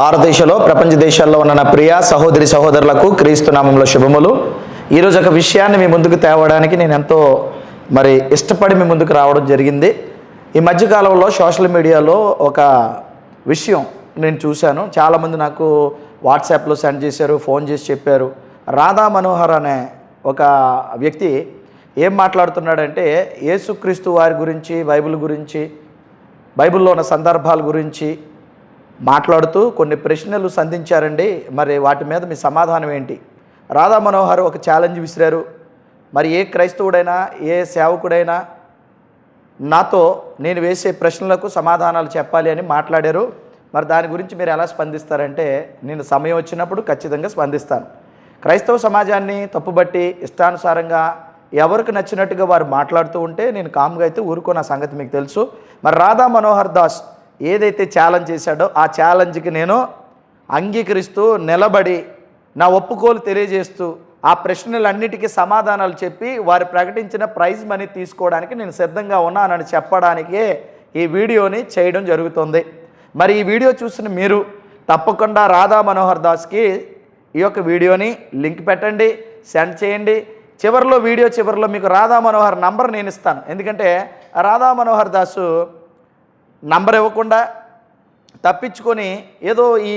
భారతదేశంలో ప్రపంచ దేశాల్లో ఉన్న నా ప్రియ సహోదరి సహోదరులకు క్రీస్తు నామంలో శుభములు. ఈరోజు ఒక విషయాన్ని మీ ముందుకు తేవడానికి నేను ఎంతో మరి ఇష్టపడి మీ ముందుకు రావడం జరిగింది. ఈ మధ్యకాలంలో సోషల్ మీడియాలో ఒక విషయం నేను చూశాను. చాలామంది నాకు వాట్సాప్లో సెండ్ చేశారు ఫోన్ చేసి చెప్పారు. రాధా మనోహర్ అనే ఒక వ్యక్తి ఏం మాట్లాడుతున్నాడంటే యేసుక్రీస్తు వారి గురించి బైబిల్ గురించి బైబిల్లో ఉన్న సందర్భాల గురించి మాట్లాడుతూ కొన్ని ప్రశ్నలు సంధించారండి. మరి వాటి మీద మీ సమాధానం ఏంటి? రాధా మనోహర్ ఒక ఛాలెంజ్ విసిరారు. మరి ఏ క్రైస్తవుడైనా ఏ సేవకుడైనా నాతో నేను వేసే ప్రశ్నలకు సమాధానాలు చెప్పాలి అని మాట్లాడారు. మరి దాని గురించి మీరు ఎలా స్పందిస్తారంటే నేను సమయం వచ్చినప్పుడు ఖచ్చితంగా స్పందిస్తాను. క్రైస్తవ సమాజాన్ని తప్పుబట్టి ఇష్టానుసారంగా ఎవరికి నచ్చినట్టుగా వారు మాట్లాడుతూ ఉంటే నేను కామ్గా అయితే ఊరుకున్న సంగతి మీకు తెలుసు. మరి రాధా మనోహర్ దాస్ ఏదైతే ఛాలెంజ్ చేశాడో ఆ ఛాలెంజ్కి నేను అంగీకరిస్తూ నిలబడి నా ఒప్పుకోలు తెలియజేస్తూ ఆ ప్రశ్నలన్నిటికీ సమాధానాలు చెప్పి వారు ప్రకటించిన ప్రైజ్ మనీ తీసుకోవడానికి నేను సిద్ధంగా ఉన్నానని చెప్పడానికే ఈ వీడియోని చేయడం జరుగుతుంది. మరి ఈ వీడియో చూసిన మీరు తప్పకుండా రాధా మనోహర్ దాస్కి ఈ యొక్క వీడియోని లింక్ పెట్టండి సెండ్ చేయండి. చివరిలో వీడియో చివరిలో మీకు రాధా మనోహర్ నంబర్ నేను ఇస్తాను. ఎందుకంటే రాధా మనోహర్ దాసు నంబర్ ఇవ్వకుండా తప్పించుకొని ఏదో ఈ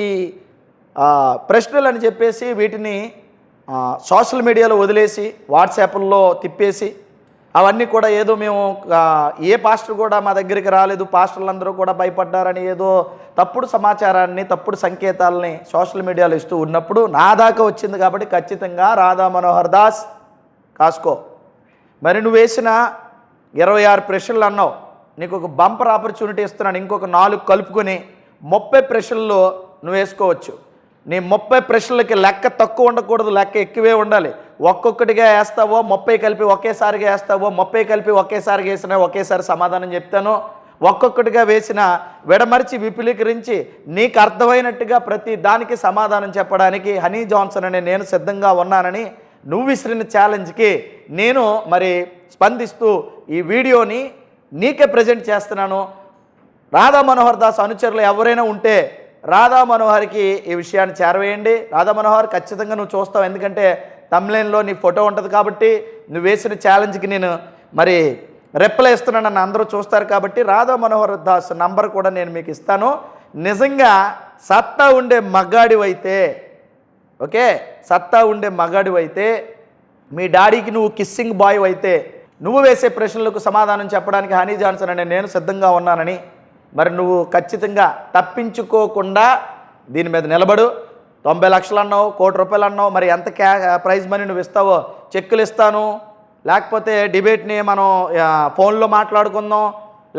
ప్రశ్నలు అని చెప్పేసి వీటిని సోషల్ మీడియాలో వదిలేసి వాట్సాప్ల్లో తిప్పేసి అవన్నీ కూడా ఏదో మేము ఏ పాస్టర్ కూడా మా దగ్గరికి రాలేదు పాస్టర్లందరూ కూడా భయపడ్డారని ఏదో తప్పుడు సమాచారాన్ని తప్పుడు సంకేతాలని సోషల్ మీడియాలో ఇస్తూ ఉన్నప్పుడు నా దాకా వచ్చింది కాబట్టి ఖచ్చితంగా రాధా మనోహర్ దాస్ కాసుకో. మరి నువ్వు వేసిన ఇరవై ఆరు ప్రశ్నలు అన్నావు. నీకు ఒక బంపర్ ఆపర్చునిటీ ఇస్తున్నాను ఇంకొక నాలుగు కలుపుకొని ముప్పై ప్రశ్నల్లో నువ్వు వేసుకోవచ్చు. నీ ముప్పై ప్రశ్నలకి లెక్క తక్కువ ఉండకూడదు లెక్క ఎక్కువే ఉండాలి. ఒక్కొక్కటిగా వేస్తావో ముప్పై కలిపి ఒకేసారిగా వేస్తావో ముప్పై కలిపి ఒకేసారిగా వేసినా ఒకేసారి సమాధానం చెప్తాను. ఒక్కొక్కటిగా వేసిన విడమరిచి విపులీకరించి నీకు అర్థమైనట్టుగా ప్రతి దానికి సమాధానం చెప్పడానికి హనీ జాన్సన్ అనే నేను సిద్ధంగా ఉన్నానని నువ్వు విసిరిన ఛాలెంజ్కి నేను మరి స్పందిస్తూ ఈ వీడియోని నీకే ప్రజెంట్ చేస్తున్నాను. రాధా మనోహర్ దాస్ అనుచరులు ఎవరైనా ఉంటే రాధా మనోహర్కి ఈ విషయాన్ని చేరవేయండి. రాధా మనోహర్ ఖచ్చితంగా నువ్వు చూస్తావు. ఎందుకంటే తమ్లైన్లో నీ ఫోటో ఉంటుంది కాబట్టి నువ్వు వేసిన ఛాలెంజ్కి నేను మరి రెప్పలేస్తున్నాను నన్ను అందరూ చూస్తారు కాబట్టి రాధా మనోహర్ దాస్ నంబర్ కూడా నేను మీకు ఇస్తాను. నిజంగా సత్తా ఉండే మగాడివైతే ఓకే? సత్తా ఉండే మగాడివైతే మీ డాడీకి నువ్వు కిస్సింగ్ బాయ్ అయితే నువ్వు వేసే ప్రశ్నలకు సమాధానం చెప్పడానికి హనీ జాన్సన్ అనే నేను సిద్ధంగా ఉన్నానని మరి నువ్వు ఖచ్చితంగా తప్పించుకోకుండా దీని మీద నిలబడు. తొంభై లక్షలు అన్నావు కోటి రూపాయలు అన్నావు మరి ఎంత క్యా ప్రైజ్ మనీ నువ్వు ఇస్తావో చెక్కులు ఇస్తాను. లేకపోతే డిబేట్ని మనం ఫోన్లో మాట్లాడుకుందాం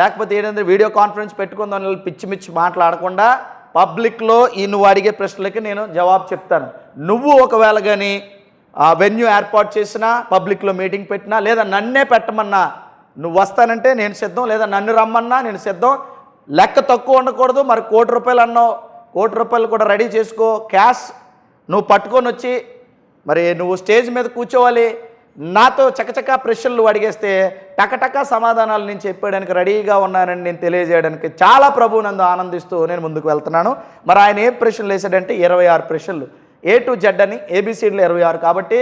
లేకపోతే ఏంటంటే వీడియో కాన్ఫరెన్స్ పెట్టుకుందాం పిచ్చి మిచ్చి మాట్లాడకుండా పబ్లిక్లో ఈ నువ్వు అడిగే ప్రశ్నలకి నేను జవాబు చెప్తాను. నువ్వు ఒకవేళ కానీ ఆ వెన్యూ ఏర్పాటు చేసినా పబ్లిక్లో మీటింగ్ పెట్టినా లేదా నన్నే పెట్టమన్నా నువ్వు వస్తానంటే నేను సిద్ధం లేదా నన్ను రమ్మన్నా నేను సిద్ధం లెక్క తక్కువ ఉండకూడదు మరి కోటి రూపాయలు అన్నావు కోటి రూపాయలు కూడా రెడీ చేసుకో క్యాష్ నువ్వు పట్టుకొని వచ్చి మరి నువ్వు స్టేజ్ మీద కూర్చోవాలి. నాతో చకచకా ప్రశ్నలు అడిగేస్తే టకటక సమాధానాలు నేను చెప్పడానికి రెడీగా ఉన్నానని నేను తెలియజేయడానికి చాలా ప్రభు నందు ఆనందిస్తూ నేను ముందుకు వెళ్తున్నాను. మరి ఆయన ఏ ప్రశ్నలు వేసాడంటే ఇరవై ఆరు ప్రశ్నలు. ఏ టు జెడ్ అని ఏబిసిడ్లు ఇరవై ఆరు కాబట్టి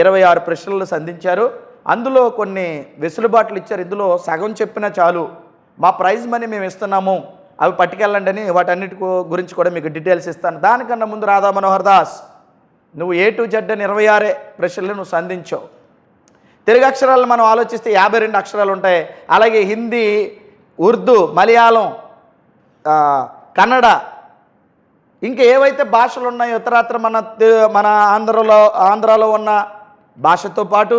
ఇరవై ఆరు ప్రశ్నలు సంధించారు. అందులో కొన్ని వెసులుబాట్లు ఇచ్చారు. ఇందులో సగం చెప్పినా చాలు. మా ప్రైజ్ మనీ మేము ఇస్తున్నాము. అవి పట్టుకెళ్ళండి అని వాటన్నిటి గురించి కూడా మీకు డీటెయిల్స్ ఇస్తాను. దానికన్నా ముందు రాధా మనోహర్ దాస్ నువ్వు ఏ టు జెడ్ అని ఇరవై ఆరే ప్రశ్నలు నువ్వు సంధించావు తెలుగు అక్షరాలు మనం ఆలోచిస్తే యాభై రెండు అక్షరాలు ఉంటాయి. అలాగే హిందీ ఉర్దూ మలయాళం కన్నడ ఇంకా ఏవైతే భాషలు ఉన్నాయో ఇతరాత్ర మన మన ఆంధ్రలో ఆంధ్రాలో ఉన్న భాషతో పాటు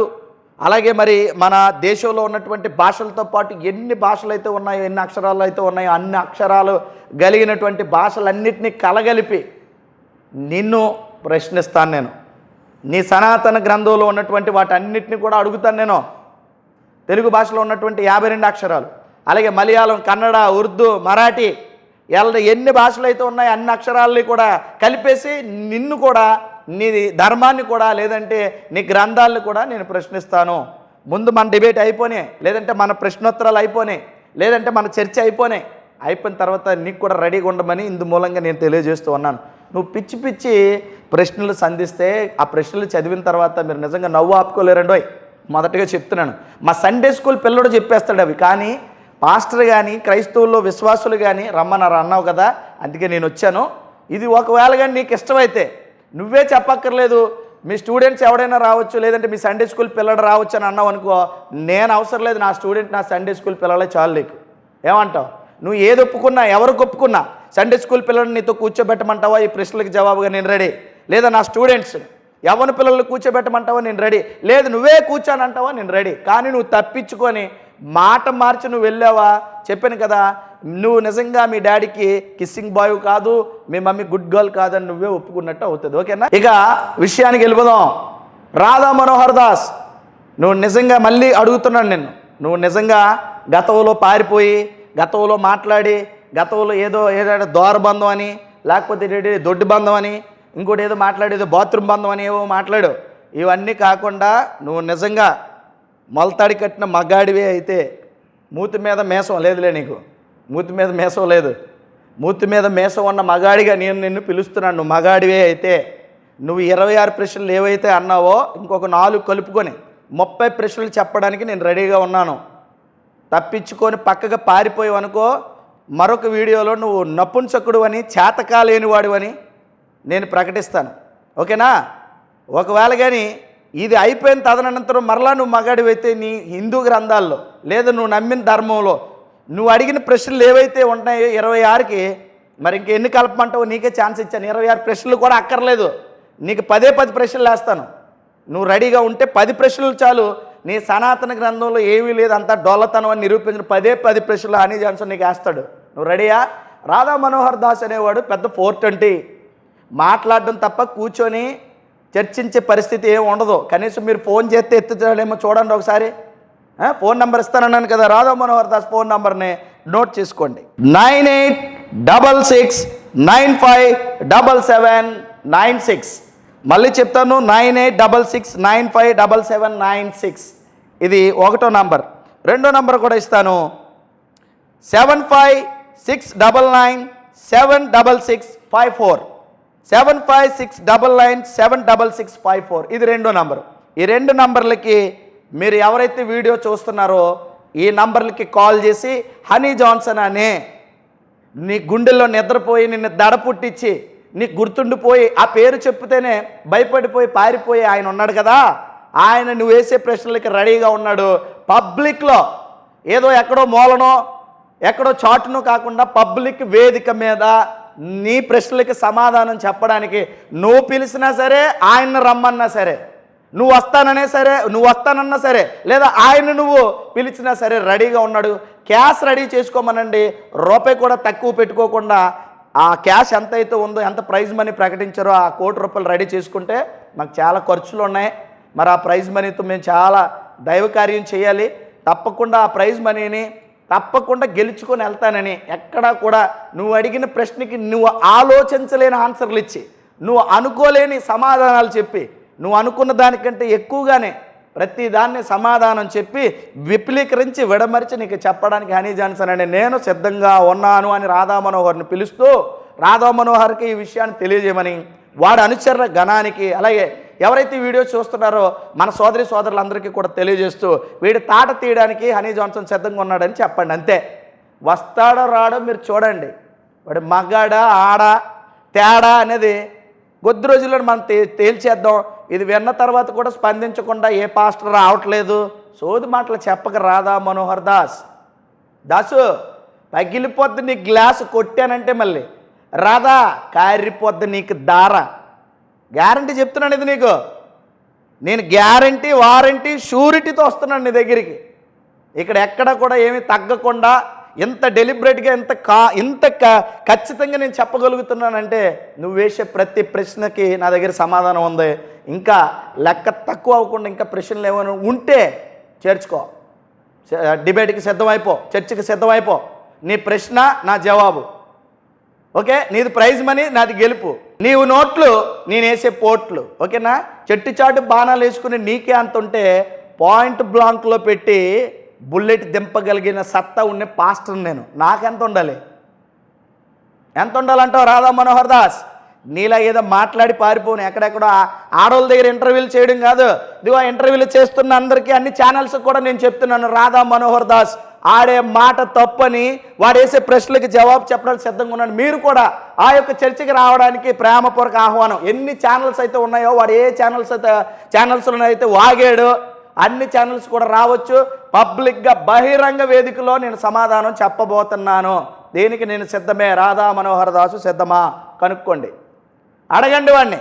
అలాగే మరి మన దేశంలో ఉన్నటువంటి భాషలతో పాటు ఎన్ని భాషలు అయితే ఉన్నాయో ఎన్ని అక్షరాలు అయితే ఉన్నాయో అన్ని అక్షరాలు కలిగినటువంటి భాషలన్నిటినీ కలగలిపి నిన్ను ప్రశ్నిస్తాను నేను. నీ సనాతన గ్రంథంలో ఉన్నటువంటి వాటన్నిటిని కూడా అడుగుతాను నేను. తెలుగు భాషలో ఉన్నటువంటి యాభై రెండు అక్షరాలు. అలాగే మలయాళం కన్నడ ఉర్దూ మరాఠీ ఎలా ఎన్ని భాషలు అయితే ఉన్నాయో అన్ని అక్షరాలని కూడా కలిపేసి నిన్ను కూడా నీ ధర్మాన్ని కూడా లేదంటే నీ గ్రంథాలను కూడా నేను ప్రశ్నిస్తాను. ముందు మన డిబేట్ అయిపోయినాయి లేదంటే మన ప్రశ్నోత్తరాలు అయిపోయినాయి లేదంటే మన చర్చ అయిపోయినాయి అయిపోయిన తర్వాత నీకు కూడా రెడీగా ఉండమని ఇందు మూలంగా నేను తెలియజేస్తూ ఉన్నాను. నువ్వు పిచ్చి పిచ్చి ప్రశ్నలు సంధిస్తే ఆ ప్రశ్నలు చదివిన తర్వాత మీరు నిజంగా నవ్వు ఆపుకోలేరండోయ్. మొదటగా చెప్తున్నాను. మా సండే స్కూల్ పిల్లడు చెప్పేస్తాడు అవి. కానీ పాస్టర్ కానీ క్రైస్తవుల్లో విశ్వాసులు కానీ రమ్మన్నారు. అన్నావు కదా అందుకే నేను వచ్చాను. ఇది ఒకవేళ కానీ నీకు ఇష్టమైతే నువ్వే చెప్పక్కర్లేదు. మీ స్టూడెంట్స్ ఎవడైనా రావచ్చు లేదంటే మీ సండే స్కూల్ పిల్లడు రావచ్చు అని అన్నావు అనుకో నేను అవసరం లేదు నా స్టూడెంట్ నా సండే స్కూల్ పిల్లలే చాలు నీకు. ఏమంటావు? నువ్వు ఏది ఒప్పుకున్నా ఎవరికి ఒప్పుకున్నా సండే స్కూల్ పిల్లల్ని నీతో కూర్చోబెట్టమంటావా? ఈ ప్రశ్నలకు జవాబుగా నేను రెడీ. లేదా నా స్టూడెంట్స్ ఎవరి పిల్లల్ని కూర్చోబెట్టమంటావా? నేను రెడీ. లేదు నువ్వే కూర్చోనంటావా? నేను రెడీ. కానీ నువ్వు తప్పించుకొని మాట మార్చి నువ్వు వెళ్ళావా? చెప్పాను కదా నువ్వు నిజంగా మీ డాడీకి కిస్సింగ్ బాయ్ కాదు మీ మమ్మీ గుడ్ గర్ల్ కాదని నువ్వే ఒప్పుకున్నట్టు అవుతుంది. ఓకేనా? ఇక విషయానికి వెళ్ళిపోదాం. రాధా మనోహర్ దాస్ నువ్వు నిజంగా మళ్ళీ అడుగుతున్నాను నేను నువ్వు నిజంగా గతంలో పారిపోయి గతంలో మాట్లాడి గతంలో ఏదో ఏదైనా దోరబంధం అని లేకపోతే ఏంటి దొడ్డి బంధం అని ఇంకోటి ఏదో మాట్లాడేదో బాత్రూమ్ బంధం అని ఏవో మాట్లాడు. ఇవన్నీ కాకుండా నువ్వు నిజంగా మొలతాడి కట్టిన మగాడివే అయితే మూతి మీద మేసం లేదులే నీకు. మూతి మీద మేసం లేదు. మూతి మీద మేసం ఉన్న మగాడిగా నేను నిన్ను పిలుస్తున్నాను. నువ్వు మగాడివే అయితే నువ్వు ఇరవై ఆరు ప్రశ్నలు ఏవైతే అన్నావో ఇంకొక నాలుగు కలుపుకొని ముప్పై ప్రశ్నలు చెప్పడానికి నేను రెడీగా ఉన్నాను. తప్పించుకొని పక్కగా పారిపోయావు అనుకో మరొక వీడియోలో నువ్వు నపుంసకుడు అని చేతకాలేనివాడు అని నేను ప్రకటిస్తాను. ఓకేనా? ఒకవేళ కానీ ఇది అయిపోయిన తదనంతరం మరలా నువ్వు మగాడివైతే నీ హిందూ గ్రంథాల్లో లేదా నువ్వు నమ్మిన ధర్మంలో నువ్వు అడిగిన ప్రశ్నలు ఏవైతే ఉంటాయో ఇరవై ఆరుకి మరి ఇంక ఎన్ని కలపమంటావు నీకే ఛాన్స్ ఇచ్చాను. ఇరవై ఆరు ప్రశ్నలు కూడా అక్కర్లేదు. నీకు పదే పది ప్రశ్నలు వేస్తాను. నువ్వు రెడీగా ఉంటే పది ప్రశ్నలు చాలు. నీ సనాతన గ్రంథంలో ఏమీ లేదు. అంతా డొల్లతనం అని నిరూపించిన పదే పది ప్రశ్నలు హనీ జాన్సన్ నీకు వేస్తాడు. నువ్వు రెడీయా? రాధా మనోహర్ దాస్ అనేవాడు పెద్ద ఫోర్ ట్వంటీ. మాట్లాడడం తప్ప కూర్చొని చర్చించే పరిస్థితి ఏమి ఉండదు. కనీసం మీరు ఫోన్ చేస్తే ఎత్తుతాడేమో చూడండి ఒకసారి. ఫోన్ నెంబర్ ఇస్తానన్నాను కదా రాధా మనోహర్ దాస్ ఫోన్ నెంబర్ని నోట్ చేసుకోండి. Nine eight double six nine five double seven nine six. మళ్ళీ చెప్తాను nine eight double six nine five double seven nine six. ఇది ఒకటో నంబర్. రెండో నంబర్ కూడా ఇస్తాను. Seven five six double nine seven double six five four. Seven five six double nine seven double six five four ఇది రెండో number. ఈ రెండు నంబర్లకి మీరు ఎవరైతే వీడియో చూస్తున్నారో ఈ నంబర్లకి కాల్ చేసి హనీ జాన్సన్ అనే నీ గుండెల్లో నిద్రపోయి నిన్ను దడ పుట్టించి నీకు గుర్తుండిపోయి ఆ పేరు చెప్తేనే భయపడిపోయి పారిపోయి ఆయన ఉన్నాడు కదా ఆయన నువ్వు వేసే ప్రశ్నలకి రెడీగా ఉన్నాడు. పబ్లిక్లో ఏదో ఎక్కడో మూలనో ఎక్కడో చాటునో కాకుండా పబ్లిక్ వేదిక మీద నీ ప్రశ్నలకి సమాధానం చెప్పడానికి నువ్వు పిలిచినా సరే ఆయన్ని రమ్మన్నా సరే నువ్వు వస్తాననే సరే నువ్వు వస్తానన్నా సరే లేదా ఆయన నువ్వు పిలిచినా సరే రెడీగా ఉన్నాడు. క్యాష్ రెడీ చేసుకోమనండి. రూపాయి కూడా తక్కువ పెట్టుకోకుండా ఆ క్యాష్ ఎంత అయితే ఉందో ఎంత ప్రైజ్ మనీ ప్రకటించారో ఆ కోటి రూపాయలు రెడీ చేసుకుంటే మాకు చాలా ఖర్చులు ఉన్నాయి. మరి ఆ ప్రైజ్ మనీతో మేము చాలా దైవ కార్యం చేయాలి. తప్పకుండా ఆ ప్రైజ్ మనీని తప్పకుండా గెలుచుకొని వెళ్తానని ఎక్కడా కూడా నువ్వు అడిగిన ప్రశ్నకి నువ్వు ఆలోచించలేని ఆన్సర్లు ఇచ్చి నువ్వు అనుకోలేని సమాధానాలు చెప్పి నువ్వు అనుకున్న దానికంటే ఎక్కువగానే ప్రతి దాన్ని సమాధానం చెప్పి విపులీకరించి విడమరిచి నీకు చెప్పడానికి హనీ జాన్సన్ అని నేను సిద్ధంగా ఉన్నాను అని రాధా మనోహర్ని పిలుస్తూ రాధా మనోహర్కి ఈ విషయాన్ని తెలియజేయమని వాడి అనుచర గణానికి అలాగే ఎవరైతే వీడియో చూస్తున్నారో మన సోదరి సోదరులందరికీ కూడా తెలియజేస్తూ వీడి తాట తీయడానికి హనీ జాన్సన్ సిద్ధంగా ఉన్నాడని చెప్పండి అంతే. వస్తాడో రాడో మీరు చూడండి. వాడు మగాడా ఆడా తేడా అనేది కొద్ది రోజుల్లో మనం తే తేల్చేద్దాం. ఇది విన్న తర్వాత కూడా స్పందించకుండా ఏ పాస్టర్ రావట్లేదు. సోది మాటలు చెప్పక రాదా మనోహర్ దాస్? దాసు పగిలిపోద్ది నీ గ్లాసు కొట్టానంటే మళ్ళీ. రాదా కారిపోద్ది నీకు దార. గ్యారంటీ చెప్తున్నాను ఇది నీకు. నేను గ్యారంటీ వారంటీ షూరిటీతో వస్తున్నాను నీ దగ్గరికి. ఇక్కడ ఎక్కడ కూడా ఏమీ తగ్గకుండా ఇంత డెలిబరేట్గా ఇంత కా ఇంత క- ఖచ్చితంగా నేను చెప్పగలుగుతున్నానంటే నువ్వు వేసే ప్రతి ప్రశ్నకి నా దగ్గర సమాధానం ఉంది. ఇంకా లెక్క తక్కువ అవ్వకుండా ఇంకా ప్రశ్నలు ఏమైనా ఉంటే చేర్చుకో. డిబేట్కి సిద్ధమైపో చర్చకి సిద్ధమైపో. నీ ప్రశ్న నా జవాబు. ఓకే? నీది ప్రైజ్ మనీ నాది గెలుపు. నీవు నోట్లు నేనేసే పోట్లు. ఓకేనా? చెట్టు చాటు బాణాలు వేసుకుని నీకే అంత ఉంటే పాయింట్ బ్లాంక్లో పెట్టి బుల్లెట్ దింపగలిగిన సత్తా ఉండే పాస్టర్ నేను. నాకెంత ఉండాలి? ఎంత ఉండాలంటావు రాధా మనోహర్ దాస్? నీలా ఏదో మాట్లాడి పారిపోను. ఎక్కడెక్కడో ఆడవాళ్ళ ఆడోళ్ళ దగ్గర ఇంటర్వ్యూలు చేయడం కాదు. ఇదిగో ఇంటర్వ్యూలు చేస్తున్న అందరికీ అన్ని ఛానల్స్ కూడా నేను చెప్తున్నాను. రాధా మనోహర్ దాస్ ఆడే మాట తప్పని వాడు వేసే ప్రశ్నలకి జవాబు చెప్పడానికి సిద్ధంగా ఉన్నాను మీరు కూడా ఆ యొక్క చర్చకి రావడానికి ప్రేమపూర్వక ఆహ్వానం. ఎన్ని ఛానల్స్ అయితే ఉన్నాయో వాడు ఏ ఛానల్స్ అయితే ఛానల్స్లో అయితే వాగాడు అన్ని ఛానల్స్ కూడా రావచ్చు. పబ్లిక్గా బహిరంగ వేదికలో నేను సమాధానం చెప్పబోతున్నాను. దేనికి నేను సిద్ధమే? రాధా మనోహర్ దాసు సిద్ధమా? కనుక్కోండి. అడగండి వాడిని.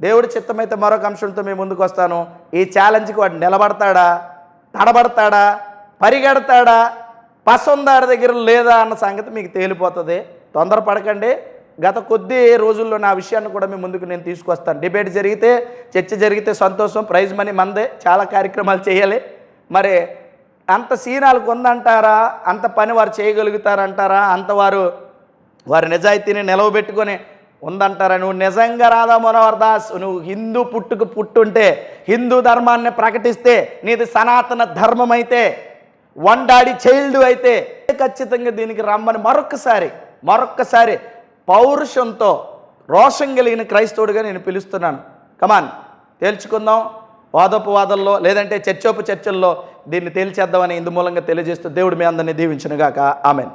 దేవుడి చిత్తమైతే మరొక అంశంతో మేము ముందుకు వస్తాను. ఈ ఛాలెంజ్కి వాడు నిలబడతాడా? తడబడతాడా? పరిగెడతాడా? పసందారి దగ్గర లేదా అన్న సంగతి మీకు తేలిపోతుంది. తొందరపడకండి. గత కొద్ది రోజుల్లో నా విషయాన్ని కూడా మీ ముందుకు నేను తీసుకొస్తాను. డిబేట్ జరిగితే చర్చ జరిగితే సంతోషం ప్రైజ్ మనీ మందే. చాలా కార్యక్రమాలు చేయాలి. మరి అంత సీనాలకు ఉందంటారా అంత పని వారు చేయగలుగుతారంటారా? అంత వారు వారి నిజాయితీని నిలవబెట్టుకొని ఉందంటారా? నువ్వు నిజంగా రాధా మనోహర్ దాస్ నువ్వు హిందూ పుట్టుకు పుట్టుంటే హిందూ ధర్మాన్ని ప్రకటిస్తే నీది సనాతన ధర్మం అయితే వన్ డాడీ చైల్డ్ అయితే ఖచ్చితంగా దీనికి రమ్మని మరొక్కసారి మరొక్కసారి పౌరుషంతో రోషం కలిగిన క్రైస్తవుడిగా నేను పిలుస్తున్నాను. కమాన్ తేల్చుకుందాం. వాదోపవాదల్లో లేదంటే చర్చోప చర్చల్లో దీన్ని తేల్చేద్దామని ఇందు మూలంగా తెలియజేస్తూ దేవుడు మీ అందరినీ దీవించునుగాక. ఆమెన్